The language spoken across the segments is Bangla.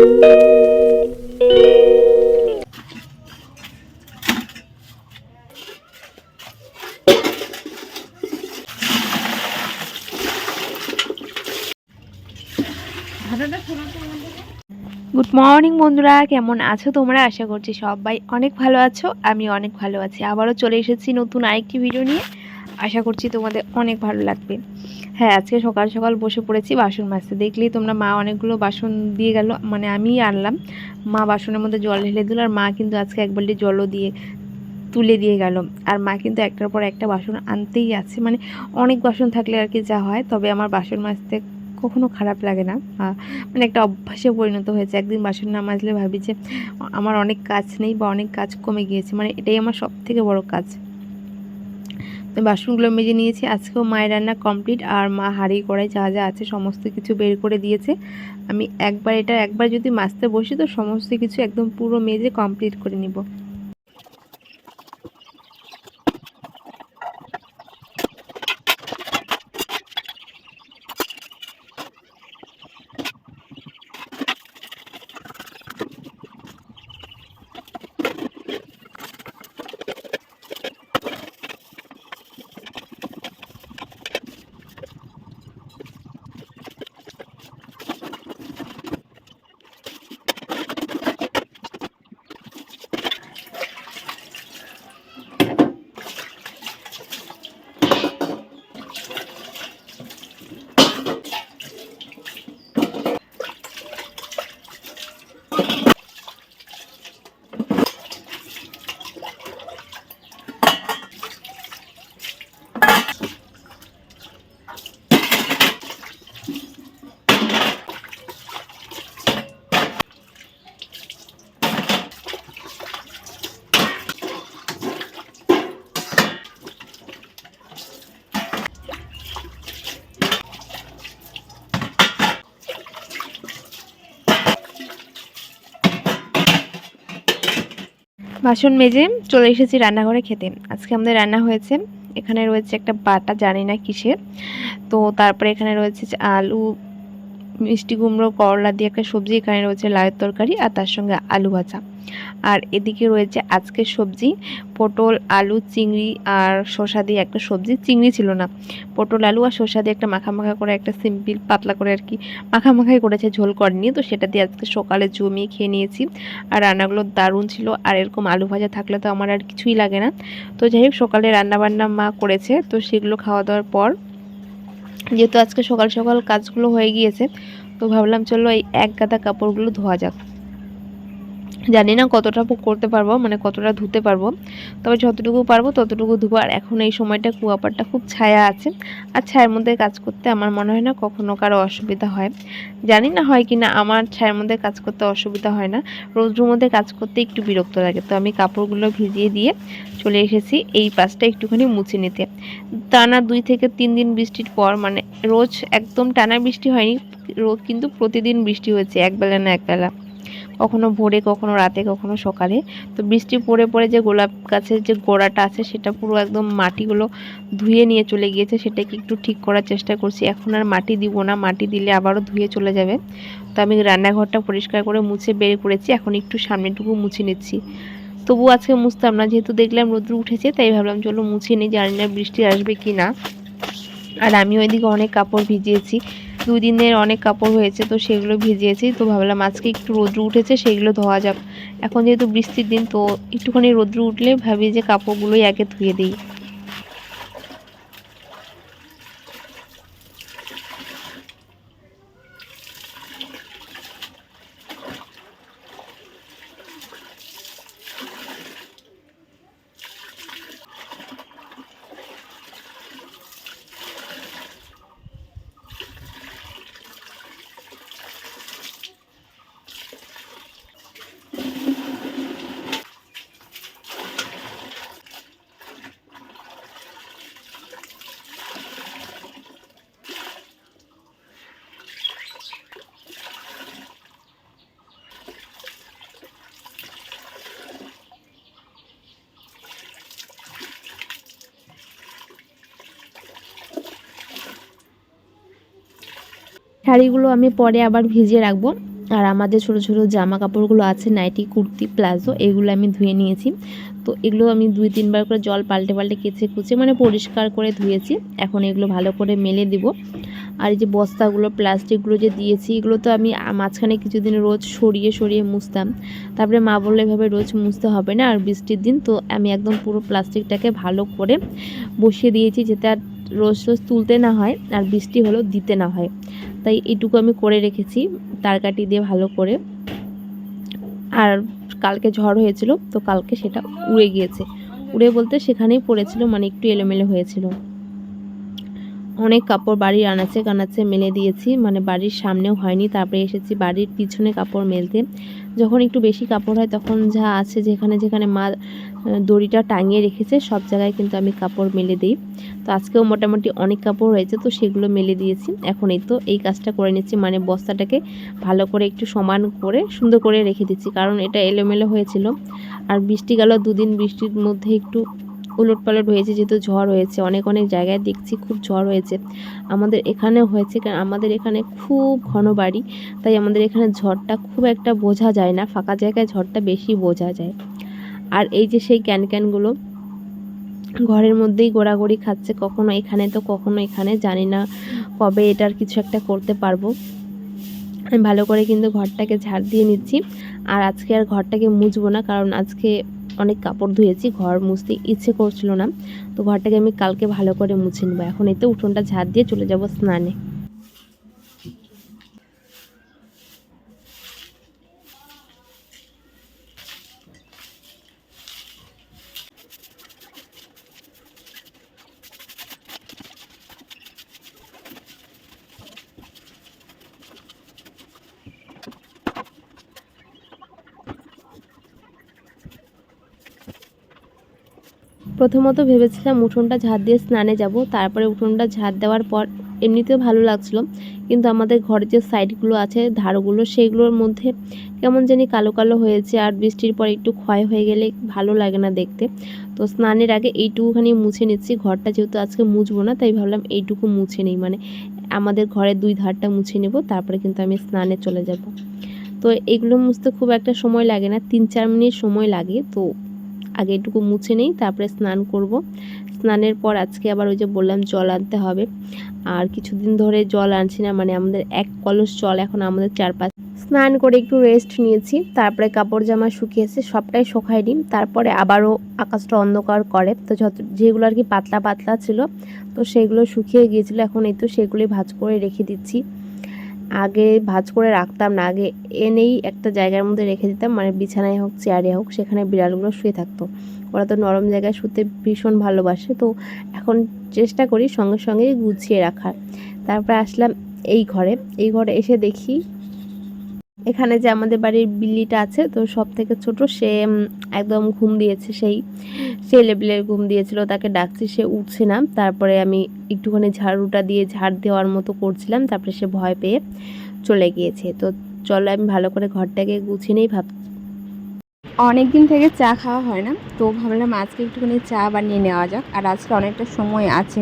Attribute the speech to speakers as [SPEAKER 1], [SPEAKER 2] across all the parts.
[SPEAKER 1] গুড মর্নিং বন্ধুরা, কেমন আছো তোমরা? আশা করছি সবাই অনেক ভালো আছো আমি অনেক ভালো আছি। আবারও চলে এসেছি নতুন আরেকটি ভিডিও নিয়ে। আশা করছি তোমাদের অনেক ভালো লাগবে। হ্যাঁ আজকে সকাল সকাল বসে পড়েছি বাসন মাজতে। দেখলেই তোমরা মা অনেকগুলো বাসন দিয়ে গেল মানে আমিই আনলাম। মা বাসনের মধ্যে জল ঢেলে দিল আর মা কিন্তু আজকে এক বালতি জলও দিয়ে, তুলে দিয়ে গেল। আর মা কিন্তু একটার পর একটা বাসন আনতেই আছে। মানে অনেক বাসন থাকলে আর কি যা হয়, তবে আমার বাসন মাজতে কখনো খারাপ লাগে না। মানে একটা অভ্যাসে পরিণত হয়েছে। একদিন বাসন না মাজলে ভাবি যে, আমার অনেক কাজ নেই বা অনেক কাজ কমে গিয়েছে। মানে এটাই আমার সব থেকে বড় কাজ। বাসনগুলো মেজে নিয়েছি। আজকেও মায়ের রান্না কমপ্লিট আর মা হাঁড়ি কড়াই যা যা আছে সমস্ত কিছু বের করে দিয়েছে। আমি একবার এটা একবার যদি মাছতে বসি তো সমস্ত কিছু একদম পুরো মেজে কমপ্লিট করে নিব। বাসন মেজে চলে এসেছি রান্নাঘরে খেতে। আজকে আমাদের রান্না হয়েছে, এখানে রয়েছে একটা বাটা, জানি না কিসের। তো তারপরে এখানে রয়েছে আলু মিষ্টি কুমড়ো, করলা দিয়ে একটা সবজি এখানে রয়েছে লাউয়ের তরকারি আর তার সঙ্গে আলু ভাজা। আর এদিকে রয়েছে আজকের সবজি, পটল, আলু, চিংড়ি আর শসা দিয়ে একটা সবজি। চিংড়ি ছিল না, পটল, আলু আর শসা দিয়ে একটা মাখা মাখা করে একটা সিম্পল পাতলা করে আর কি মাখা মাখাই করেছে, ঝোল করেনি। তো সেটা দিয়ে আজকে সকালে জমিয়ে খেয়ে নিয়েছি আর রান্নাগুলো দারুণ ছিল। আর এরকম আলু ভাজা থাকলে তো আমার আর কিছুই লাগে না। তো যাই হোক, সকালে রান্নাবান্না মা করেছে। তো সেগুলো খাওয়া দাওয়ার পর যেহেতু আজকে সকাল সকাল কাজগুলো হয়ে গিয়েছে, তো ভাবলাম চলো এই এক গাদা কাপড়গুলো ধোয়া যাক। জানি না কতটা করতে পারব মানে কতটা ধুতে পারব। তবে যতটুকু পারব ততটুকু ধুবো। আর এখন এই সময়টা কুয়াপাড়টা খুব ছায়া আছে। আর ছায়ের মধ্যে কাজ করতে আমার মনে হয় না কখনো কারও অসুবিধা হয়। জানি না হয় কি না আমার ছায়ের মধ্যে কাজ করতে অসুবিধা হয় না। রোদ্রুর মধ্যে কাজ করতে একটু বিরক্ত লাগে। তো আমি কাপড়গুলো ভিজিয়ে দিয়ে চলে এসেছি এই পাশটা একটুখানি মুছে নিতে। টানা দুই থেকে তিন দিন বৃষ্টির পর মানে রোজ একদম টানা বৃষ্টি হয়নি, রোজ কিন্তু প্রতিদিন বৃষ্টি হয়েছে, একবেলা না একবেলা। কখনো ভোরে, কখনো রাতে, কখনো সকালে। তো বৃষ্টি পড়ে পড়ে যে গোলাপ গাছের যে গোড়াটা আছে, সেটা পুরো একদম মাটিগুলো ধুয়ে নিয়ে চলে গিয়েছে। সেটাকে একটু ঠিক করার চেষ্টা করছি। এখন আর মাটি দিব না। মাটি দিলে আবারও ধুয়ে চলে যাবে। তো আমি রান্নাঘরটা পরিষ্কার করে মুছে বের করেছি। এখন একটু সামনেটুকু মুছে নিচ্ছি। তবু আজকে মুছতাম না যেহেতু দেখলাম রোদ্র উঠেছে, তাই ভাবলাম চলো মুছে নিই। জানি না বৃষ্টি আসবে কি না আর আমি ওইদিকে অনেক কাপড় ভিজিয়েছি। দুই দিনের অনেক কাপড় হয়েছে, তো সেগুলো ভিজিয়েছি। তো ভাবলাম আজকে একটু রোদ্র উঠেছে, সেগুলো ধোয়া যাক। এখন যেহেতু বৃষ্টির দিন, তো একটুখানি রোদ্র উঠলে ভাবি যে কাপড়গুলোই আগে ধুয়ে দিই। শাড়িগুলো আমি পরে আবার ভিজিয়ে রাখব। আর আমাদের ছোটো ছোটো জামা কাপড়গুলো আছে নাইটি কুর্তি প্লাজো এগুলো আমি ধুয়ে নিয়েছি। তো এগুলো আমি দুই, তিনবার করে জল পাল্টে পাল্টে কেচে কুচে মানে পরিষ্কার করে ধুয়েছি। এখন এগুলো ভালো করে মেলে দিব। আর এই যে বস্তাগুলো, প্লাস্টিকগুলো যে দিয়েছি, এগুলো তো আমি মাঝখানে কিছুদিন রোজ সরিয়ে সরিয়ে মুছতাম। তারপরে মা বলল, এভাবে রোজ মুছতে হবে না আর বৃষ্টির দিন। তো আমি একদম পুরো প্লাস্টিকটাকে ভালো করে বসিয়ে দিয়েছি, যাতে আর রোজ রোজ তুলতে না হয় আর বৃষ্টি হলেও দিতে না হয়। তাই এটুকু আমি করে রেখেছি তারকাটি দিয়ে ভালো করে। আর কালকে ঝড় হয়েছিল, তো কালকে সেটা উড়ে গিয়েছে। উড়ে বলতে সেখানেই পড়েছিল মানে একটু এলোমেলো হয়েছিল। অনেক কাপড় বাড়ির আনাচে কানাচে মেলে দিয়েছি মানে বাড়ির সামনেও হয়নি। তারপরে এসেছি বাড়ির পিছনে কাপড় মেলতে। যখন একটু বেশি কাপড় হয় তখন যা আছে যেখানে যেখানে মা দড়িটা টাঙিয়ে রেখেছে, সব জায়গায় কিন্তু আমি কাপড় মেলে দিই। তো আজকেও মোটামুটি অনেক কাপড় হয়েছে তো সেগুলো মেলে দিয়েছি। এখন এই তো এই কাজটা করে নিচ্ছি মানে বস্তাটাকে ভালো করে একটু সমান করে, সুন্দর করে রেখে দিচ্ছি। কারণ এটা এলোমেলো হয়েছিল। আর বৃষ্টি গেল, দুদিন বৃষ্টির মধ্যে একটু উলট পালট হয়েছে, যেহেতু ঝড় হয়েছে, অনেক অনেক জায়গায় দেখছি খুব ঝড় হয়েছে। আমাদের এখানেও হয়েছে, কারণ আমাদের এখানে খুব ঘন বাড়ি, তাই আমাদের এখানে ঝড়টা খুব একটা বোঝা যায় না, ফাঁকা জায়গায় ঝড়টা বেশি বোঝা যায়। আর এই যে সেই ক্যান ক্যানগুলো ঘরের মধ্যেই গোড়াগড়ি খাচ্ছে, কখনো এখানে তো, কখনো এখানে, জানি না কবে এটার কিছু একটা করতে পারব। আমি ভালো করে কিন্তু ঘরটাকে ঝাড় দিয়ে নিচ্ছি, আর আজকে আর ঘরটাকে মুছবো না, কারণ আজকে অনেক কাপড় ধুয়েছি, ঘর মুছতে ইচ্ছে করছিল না। তো ঘরটাকে আমি কালকে ভালো করে মুছে নেব। এখন এতে উঠোনটা ঝাড় দিয়ে চলে যাব স্নানে। প্রথমত ভেবেছিলাম উঠোনটা ঝাড় দিয়ে স্নানে যাব, তারপরে উঠোনটা ঝাড় দেওয়ার পর এমনিতেও ভালো লাগছিল, কিন্তু আমাদের ঘরের যে সাইডগুলো আছে, ধারগুলো, সেইগুলোর মধ্যে কেমন জানি কালো কালো হয়েছে আর বৃষ্টির পর একটু ক্ষয় হয়ে গেলে ভালো লাগে না দেখতে। তো স্নানের আগে এইটুকুখানি মুছে নিচ্ছি, ঘরটা যেহেতু আজকে মুছবো না, তাই ভাবলাম এইটুকু মুছে নিই মানে আমাদের ঘরের দুই ধারটা মুছে নেব, তারপরে কিন্তু আমি স্নানে চলে যাব। তো এগুলো মুছতে খুব একটা সময় লাগে না, তিন চার মিনিট সময় লাগে, তো আগে এটুকু মুছে নেই, তারপরে স্নান করব। স্নানের পর আজকে আবার ওই যে বললাম জল আনতে হবে। আর কিছুদিন ধরে জল আনছি না মানে আমাদের এক কলস জল এখন আমাদের চারপাশ। স্নান করে একটু রেস্ট নিয়েছি, তারপরে কাপড় জামা শুকিয়েছে, সবটাই শুকাই নিই তারপরে আবারও আকাশটা অন্ধকার করে। তো যত, যেগুলো আর কি পাতলা পাতলা ছিল, তো সেগুলো শুকিয়ে গিয়েছিল, এখন এই তো সেগুলোই ভাজ করে রেখে দিচ্ছি। আগে ভাজ করে রাখতাম না, আগে এনেই একটা জায়গার মধ্যে রেখে দিতাম মানে বিছানায় হোক, চেয়ারে হোক, সেখানে বিড়ালগুলো শুয়ে থাকতো। ওরা তো নরম জায়গায় শুতে ভীষণ ভালোবাসে, তো এখন চেষ্টা করি সঙ্গে সঙ্গে গুছিয়ে রাখার। তারপরে আসলাম এই ঘরে এই ঘরে এসে দেখি এখানে যে আমাদের বাড়ির বিল্লিটা আছে, তো সব থেকে ছোট সে একদম ঘুম দিয়েছে সেই সেই লেভেলের ঘুম দিয়েছিল, তাকে ডাকছি, সে উঠছে না। তারপরে আমি একটুখানি ঝাড়ুটা দিয়ে ঝাড় দেওয়ার মতো করছিলাম, তারপরে সে ভয় পেয়ে চলে গিয়েছে। তো চলো আমি ভালো করে ঘরটাকে গুছিয়ে নেই, ভাব
[SPEAKER 2] অনেক দিন থেকে চা খাওয়া হয় না, তো ভাবলাম আজকে একটুখানি চা বানিয়ে নেওয়া যাক, আর আজকে অনেকটা সময় আছে।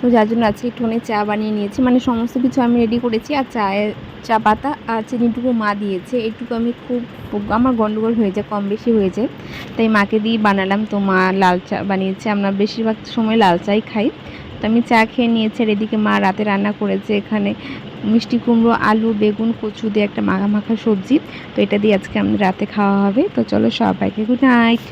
[SPEAKER 2] তো যার জন্য আজকে একটুখানি চা বানিয়ে নিয়েছি। মানে সমস্ত কিছু আমি রেডি করেছি। আর চায়ের চা পাতা আর চিনিটুকু মা দিয়েছে। এটুকু আমি খুব আমার গন্ডগোল হয়ে যায়, কম বেশি হয়ে যায়। তাই মাকে দিয়ে বানালাম। তো মা লাল চা বানিয়েছে। আমরা বেশিরভাগ সময় লাল চাই খাই। তো আমি চা খেয়ে নিয়েছি। আর এদিকে মা রাতে রান্না করেছে এখানে মিষ্টি কুমড়ো, আলু, বেগুন, কচু দিয়ে একটা মাখা মাখা সবজি। তো এটা দিয়ে আজকে আমাদের রাতে খাওয়া হবে। তো চলো সবাইকে গুড নাইট